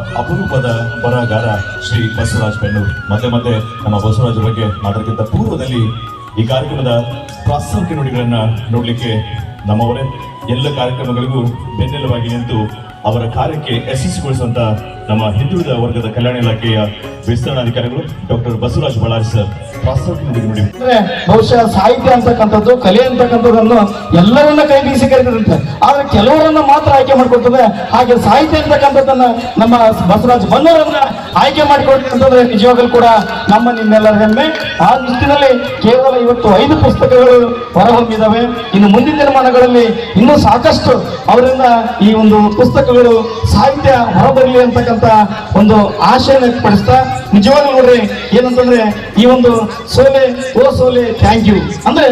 ಅಪರೂಪದ ಬರಹಗಾರ ಶ್ರೀ ಬಸವರಾಜ್ ಬೆನ್ನೂರು. ಮತ್ತೆ ಮತ್ತೆ ನಮ್ಮ ಬಸವರಾಜ್ ಬಗ್ಗೆ ಮಾಡೋದಕ್ಕಿಂತ ಪೂರ್ವದಲ್ಲಿ ಈ ಕಾರ್ಯಕ್ರಮದ ಪ್ರಾಸ್ತಾವಿಕ ನುಡಿಗಳನ್ನ ನೋಡ್ಲಿಕ್ಕೆ ನಮ್ಮವರೇ. ಎಲ್ಲ ಕಾರ್ಯಕ್ರಮಗಳಿಗೂ ಬೆನ್ನೆಲುವಾಗಿ ನಿಂತು ಅವರ ಕಾರ್ಯಕ್ಕೆ ಯಶಸ್ವಿಗೊಳಿಸುವಂತ ನಮ್ಮ ಹಿಂದುಳಿದ ವರ್ಗದ ಕಲ್ಯಾಣ ಇಲಾಖೆಯ ವಿಸ್ತರಣಾಧಿಕಾರಿಗಳು ಡಾಕ್ಟರ್ ಬಸವರಾಜ್ ಬಳ್ಳಾರಿ ಸರ್. ಬಹುಶಃ ಸಾಹಿತ್ಯ ಅಂತಕ್ಕಂಥದ್ದು, ಕಲೆ ಅಂತಕ್ಕಂಥದ್ದನ್ನು ಎಲ್ಲರನ್ನ ಕೈ ಬೀಸಿ ಕರೆದಿರುತ್ತೆ. ಆದ್ರೆ ಕೆಲವರನ್ನ ಮಾತ್ರ ಆಯ್ಕೆ ಮಾಡ್ಕೊಳ್ತದೆ. ಹಾಗೆ ಸಾಹಿತ್ಯ ಅಂತಕ್ಕಂಥದ್ದನ್ನ ನಮ್ಮ ಬಸವರಾಜ ಬನ್ನವರನ್ನ ಆಯ್ಕೆ ಮಾಡಿಕೊಡ್ತೀವಿ ಅಂತಂದ್ರೆ ನಿಜವಾಗಲೂ ಕೂಡ ನಮ್ಮ ನಿಮ್ಮೆಲ್ಲರ ಹೆಮ್ಮೆ. ಆ ನಿಟ್ಟಿನಲ್ಲಿ ಕೇವಲ ಇವತ್ತು ಐದು ಪುಸ್ತಕಗಳು ಹೊರಹೊಮ್ಮಿದ್ದಾವೆ ಇನ್ನು ಮುಂದಿನ ದಿನಮಾನಗಳಲ್ಲಿ ಇನ್ನೂ ಸಾಕಷ್ಟು ಅವರಿಂದ ಈ ಒಂದು ಪುಸ್ತಕಗಳು ಸಾಹಿತ್ಯ ಹೊರಬರಲಿ ಅಂತಕ್ಕಂಥ ಒಂದು ಆಶಯ ವ್ಯಕ್ತಪಡಿಸ್ತಾ, ನಿಜವಾಗ್ಲೂ ನೋಡ್ರಿ, ಏನಂತಂದ್ರೆ ಈ ಒಂದು ಸೋಲೆ, ಓ ಸೋಲೆ ಥ್ಯಾಂಕ್ ಯು ಅಂದ್ರೆ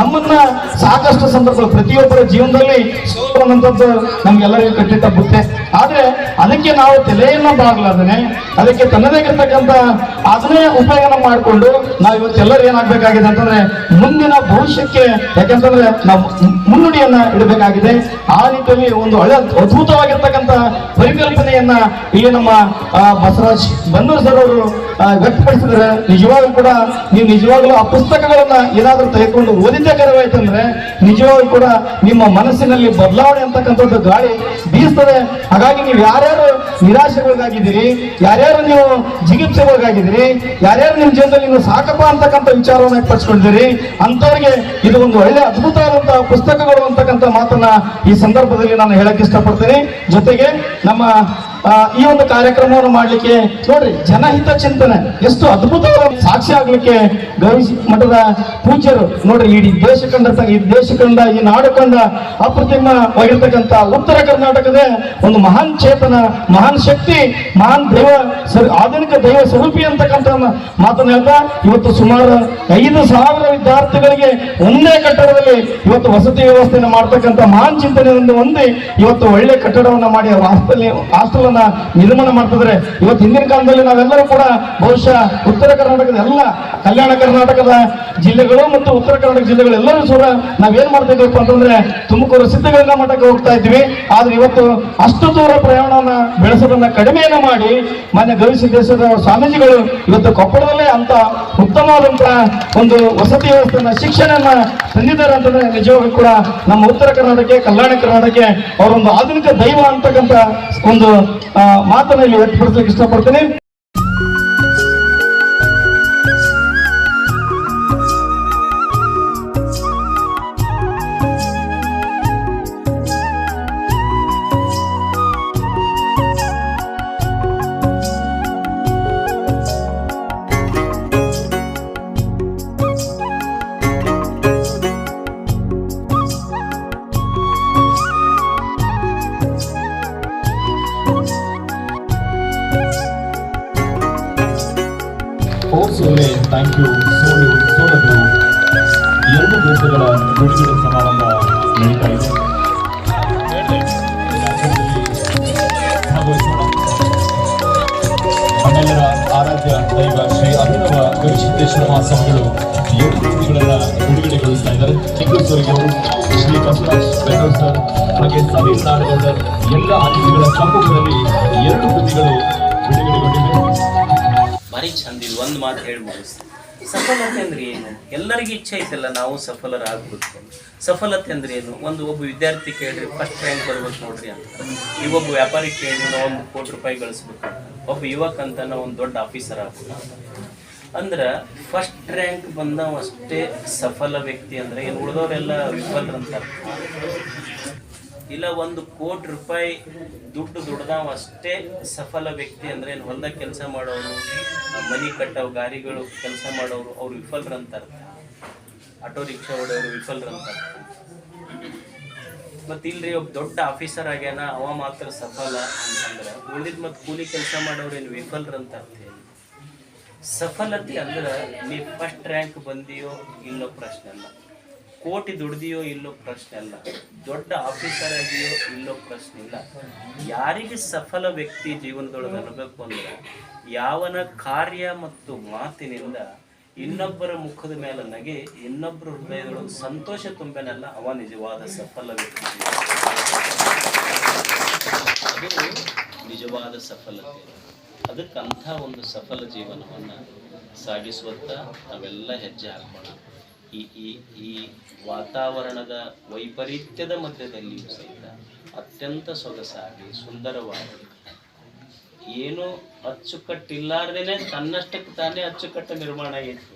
ನಮ್ಮನ್ನ ಸಾಕಷ್ಟು ಸಂದರ್ಭಗಳು, ಪ್ರತಿಯೊಬ್ಬರ ಜೀವನದಲ್ಲಿ ಸೋಲು ಅನ್ನುವಂಥದ್ದು ನಮ್ಗೆಲ್ಲರಿಗೂ ಕಟ್ಟಿಟ್ಟ ಬುತ್ತೆ ಆದ್ರೆ ಅದಕ್ಕೆ ನಾವು ತಲೆಯನ್ನ ಬಾಗ್ಲಾರ್ದೇನೆ ಅದಕ್ಕೆ ತನ್ನದೇ ಇರತಕ್ಕಂತ ಅದನ್ನೇ ಉಪಯೋಗ ಮಾಡಿಕೊಂಡು ನಾವು ಇವತ್ತೆಲ್ಲರೂ ಏನಾಗಬೇಕಾಗಿದೆ ಅಂತಂದ್ರೆ ಮುಂದಿನ ಭವಿಷ್ಯಕ್ಕೆ, ಯಾಕಂತಂದ್ರೆ ನಾವು ಮುನ್ನುಡಿಯನ್ನ ಇಡಬೇಕಾಗಿದೆ. ಆ ನಿಟ್ಟಿನಲ್ಲಿ ಒಂದು ಹಳೆ ಅದ್ಭುತವಾಗಿರ್ತಕ್ಕಂತ ಪರಿಕಲ್ಪನೆಯನ್ನ ಇಲ್ಲಿ ನಮ್ಮ ಬಸವರಾಜ್ ಬನ್ನೂರ್ ಸರ್ ಅವರು ವ್ಯಕ್ತಪಡಿಸಿದ್ರೆ ನಿಜವಾಗ್ಲೂ ಕೂಡ ನೀವು ನಿಜವಾಗ್ಲೂ ಆ ಪುಸ್ತಕಗಳನ್ನ ಏನಾದ್ರೂ ತೆಗೆದುಕೊಂಡು ಓದಿದ್ದೇ ಕರವಾಯ್ತಂದ್ರೆ, ನಿಜವಾಗ್ಲೂ ಕೂಡ ನಿಮ್ಮ ಮನಸ್ಸಿನಲ್ಲಿ ಬದಲಾವಣೆ ಅಂತಕ್ಕಂಥದ್ದು ಗಾಳಿ ಬೀಸ್ತದೆ. ಹಾಗಾಗಿ ನೀವು ಯಾರ್ಯಾರು ನಿರಾಶೆಗೊಳಗಾಗಿದ್ದೀರಿ, ಯಾರ್ಯಾರು ನೀವು ಜಿಗಿಪ್ಸೆಗೊಳಗಾಗಿದ್ದೀರಿ ಯಾರ್ಯಾರು ನಿಮ್ಮ ಜೀವನದಲ್ಲಿ ನೀವು ಸಾಕಪ್ಪ ಅಂತಕ್ಕಂಥ ವಿಚಾರವನ್ನು ವ್ಯಕ್ತಪಡಿಸ್ಕೊಂಡಿದ್ದೀರಿ ಅಂಥವ್ರಿಗೆ ಇದು ಒಂದು ಒಳ್ಳೆ ಅದ್ಭುತವಾದಂತಹ ಪುಸ್ತಕಗಳು ಅಂತಕ್ಕಂಥ ಮಾತನ್ನ ಈ ಸಂದರ್ಭದಲ್ಲಿ ನಾನು ಹೇಳಕ್ ಇಷ್ಟಪಡ್ತೀನಿ. ಜೊತೆಗೆ ನಮ್ಮ ಈ ಒಂದು ಕಾರ್ಯಕ್ರಮವನ್ನು ಮಾಡಲಿಕ್ಕೆ ನೋಡ್ರಿ ಜನಹಿತ ಚಿಂತನೆ ಎಷ್ಟು ಅದ್ಭುತವಾದ ಸಾಕ್ಷಿ ಆಗ್ಲಿಕ್ಕೆ ಗವಿಸಿ ಮಠದ ಪೂಜ್ಯರು ನೋಡ್ರಿ, ಇಡೀ ದೇಶ ಕಂಡ ಈ ದೇಶ ಕಂಡ, ಈ ನಾಡು ಕಂಡ ಅಪ್ರತಿಮವಾಗಿರ್ತಕ್ಕಂಥ ಉತ್ತರ ಕರ್ನಾಟಕದ ಒಂದು ಮಹಾನ್ ಚೇತನ, ಮಹಾನ್ ಶಕ್ತಿ, ಮಹಾನ್ ದೈವ ಆಧುನಿಕ ದೈವ ಸ್ವರೂಪಿ ಅಂತಕ್ಕಂಥ ಮಾತನ್ನು ಹೇಳ್ತಾ ಇವತ್ತು ಸುಮಾರು ಐದು ಸಾವಿರ ವಿದ್ಯಾರ್ಥಿಗಳಿಗೆ ಒಂದೇ ಕಟ್ಟಡದಲ್ಲಿ ಇವತ್ತು ವಸತಿ ವ್ಯವಸ್ಥೆಯನ್ನು ಮಾಡ್ತಕ್ಕಂಥ ಮಹಾನ್ ಚಿಂತನೆಯನ್ನು ಹೊಂದಿ ಇವತ್ತು ಒಳ್ಳೆ ಕಟ್ಟಡವನ್ನ ಮಾಡಿ ಹಾಸ್ಟೆಲ್ ಹಾಸ್ಟೆಲ್ ಅನ್ನ ನಿರ್ಮಾಣ ಮಾಡ್ತಿದ್ರೆ ಇವತ್ತು ಹಿಂದಿನ ಕಾಲದಲ್ಲಿ ನಾವೆಲ್ಲರೂ ಕೂಡ ಬಹುಶಃ ಉತ್ತರ ಕರ್ನಾಟಕದ ಎಲ್ಲ ಕಲ್ಯಾಣ ಕರ್ನಾಟಕದ ಜಿಲ್ಲೆಗಳು ಮತ್ತು ಉತ್ತರ ಕರ್ನಾಟಕ ಜಿಲ್ಲೆಗಳು ಎಲ್ಲರೂ ಕೂಡ ನಾವೇನ್ ಮಾಡ್ತಾ ಇದ್ವಿ ಅಂತಂದ್ರೆ ತುಮಕೂರು ಸಿದ್ಧಗಂಗಾ ಮಠಕ್ಕೆ ಹೋಗ್ತಾ ಇದ್ವಿ. ಆದ್ರೆ ಇವತ್ತು ಅಷ್ಟು ದೂರ ಪ್ರಯಾಣವನ್ನ ಬೆಳೆಸೋದನ್ನ ಕಡಿಮೆಯನ್ನ ಮಾಡಿ ಮಾನ್ಯ ಗವಿಸಿದ್ದೇಶ್ವರ ಸ್ವಾಮೀಜಿಗಳು ಇವತ್ತು ಕೊಪ್ಪಳದಲ್ಲೇ ಅಂತ ಉತ್ತಮವಾದಂತ ಒಂದು ವಸತಿ ವ್ಯವಸ್ಥೆಯನ್ನ ಶಿಕ್ಷಣನ ತಂದಿದ್ದಾರೆ ಅಂತಂದ್ರೆ ನಿಜವಾಗ್ಲೂ ಕೂಡ ನಮ್ಮ ಉತ್ತರ ಕರ್ನಾಟಕ ಕಲ್ಯಾಣ ಕರ್ನಾಟಕಕ್ಕೆ ಅವರೊಂದು ಆಧುನಿಕ ದೈವ ಅಂತಕ್ಕಂಥ ಒಂದು ಮಾತನ್ನ ಇಲ್ಲಿ ವ್ಯಕ್ತಪಡಿಸಲಿಕ್ಕೆ ಇಷ್ಟಪಡ್ತೀನಿ. ಓ ಸೋಲೆ ಥ್ಯಾಂಕ್ ಯು ಸೋಲು ಸೋಲದು ಎರಡು ದೇಶಗಳ ಬಿಡುಗಡೆ ಸಮಾರಂಭ ನಡೀತಾ ಇದೆ. ನಮ್ಮೆಲ್ಲರ ಆರಾಧ್ಯ ದೈವ ಶ್ರೀ ಅಭಿನವ ಗವಿಸಿದ್ದೇಶ್ವರ ಮಹಾಸ್ವಾಮಿಗಳು ಎರಡು ಕೃತಿಗಳನ್ನ ಬಿಡುಗಡೆಗೊಳಿಸ್ತಾ ಇದ್ದಾರೆ. ಚಿಕ್ಕಸೂರಿಗೆ ಶ್ರೀ ಬಸವರಾಜ್ ಬೆಂಗಳೂರು ಸರ್, ಹಾಗೆ ಸಮೀರ್ ನಾಡಗೌಡರ್ ಎಲ್ಲ ಅತಿಥಿಗಳ ಸಮ್ಮುಖದಲ್ಲಿ ಎರಡು ಕೃತಿಗಳು ಬಿಡುಗಡೆಗೊಂಡಿವೆ. ಭಾರಿ ಚಂದ ಇದು. ಒಂದು ಮಾತು ಹೇಳಿ ಮುಗಿಸ್ತೀನಿ. ಸಫಲತೆ ಅಂದ್ರೆ ಏನು? ಎಲ್ಲರಿಗೂ ಇಚ್ಛೆ ಐತಲ್ಲ ನಾವು ಸಫಲರಾಗಬೇಕು. ಸಫಲತೆ ಅಂದ್ರೆ ಏನು? ಒಂದು ಒಬ್ಬ ವಿದ್ಯಾರ್ಥಿ ಕೇಳ್ರಿ ಫಸ್ಟ್ ರ್ಯಾಂಕ್ ಬರ್ಬೇಕು ನೋಡ್ರಿ ಅಂತ. ಈ ಒಬ್ಬ ವ್ಯಾಪಾರಿ ಕೇಳಿ ನಾವು ಒಂದು ಕೋಟಿ ರೂಪಾಯಿ ಗಳಿಸ್ಬೇಕು ಒಬ್ಬ ಯುವಕ ಅಂತ ನಾವು ಒಂದು ದೊಡ್ಡ ಆಫೀಸರ್ ಆಗ್ಬೇಕು ಅಂದ್ರೆ ಫಸ್ಟ್ ರ್ಯಾಂಕ್ ಬಂದವಷ್ಟೇ ಸಫಲ ವ್ಯಕ್ತಿ ಅಂದ್ರೆ ಏನು? ಉಳಿದವರೆಲ್ಲ ವಿಫಲರಂತಾರೆ ಇಲ್ಲ, ಒಂದು ಕೋಟಿ ರೂಪಾಯಿ ದುಡ್ಡು ದುಡ್ದಾವ ಅಷ್ಟೇ ಸಫಲ ವ್ಯಕ್ತಿ ಅಂದ್ರೆ ಏನು ಹೊಲದಾಗ ಕೆಲಸ ಮಾಡೋರು, ಮನಿ ಕಟ್ಟವ್ ಗಾರಿಗಳು ಕೆಲಸ ಮಾಡೋರು, ಅವ್ರು ವಿಫಲರಂತಾರೆ ಆಟೋ ರಿಕ್ಷಾ ಹೊಡೆಯವರು ವಿಫಲರಂತಾರೆ ಮತ್ತೆ ಇಲ್ರಿ, ಒಬ್ಬ ದೊಡ್ಡ ಆಫೀಸರ್ ಆಗ್ಯಾನ, ಅವ ಮಾತ್ರ ಸಫಲ ಅಂತಂದ್ರೆ ಉಳಿದ್ ಮತ್ತೆ ಕೂಲಿ ಕೆಲಸ ಮಾಡೋರು ಏನು ವಿಫಲರಂತ ಅರ್ಥ? ಸಫಲತೆ ಅಂದ್ರೆ ನೀ ಫಸ್ಟ್ ರ್ಯಾಂಕ್ ಬಂದಿಯೋ ಇಲ್ಲೋ ಪ್ರಶ್ನೆ ಅಲ್ಲ. ಕೋಟಿ ದುಡ್ದಿಯೋ ಇಲ್ಲೋ ಪ್ರಶ್ನೆ ಅಲ್ಲ. ದೊಡ್ಡ ಆಫೀಸರ್ ಆಗಿಯೋ ಇಲ್ಲೋ ಪ್ರಶ್ನೆ ಇಲ್ಲ. ಯಾರಿಗೆ ಸಫಲ ವ್ಯಕ್ತಿ ಜೀವನದೊಳಗೆ ಅನ್ನಬೇಕು ಅಂದ್ರೆ ಯಾವನ ಕಾರ್ಯ ಮತ್ತು ಮಾತಿನಿಂದ ಇನ್ನೊಬ್ಬರ ಮುಖದ ಮೇಲೆ ನಗೆ, ಇನ್ನೊಬ್ಬರ ಹೃದಯದೊಳಗೆ ಸಂತೋಷ ತುಂಬೆನಲ್ಲ ಅವ ನಿಜವಾದ ಸಫಲ ವ್ಯಕ್ತಿ ನಿಜವಾದ ಸಫಲತೆ. ಅದಕ್ಕಂಥ ಒಂದು ಸಫಲ ಜೀವನವನ್ನು ಸಾಗಿಸುವತ್ತ ನಾವೆಲ್ಲ ಹೆಜ್ಜೆ ಹಾಕೋಣ ಈ ಈ ಈ ವಾತಾವರಣದ ವೈಪರೀತ್ಯದ ಮಧ್ಯದಲ್ಲಿಯೂ ಸಹಿತ ಅತ್ಯಂತ ಸೊಗಸಾಗಿ, ಸುಂದರವಾಗಿ. ಏನು ಅಚ್ಚುಕಟ್ಟಿಲ್ಲಾರ್ದೇನೆ ತನ್ನಷ್ಟಕ್ಕೆ ತಾನೇ ಅಚ್ಚುಕಟ್ಟು ನಿರ್ಮಾಣ ಇತ್ತು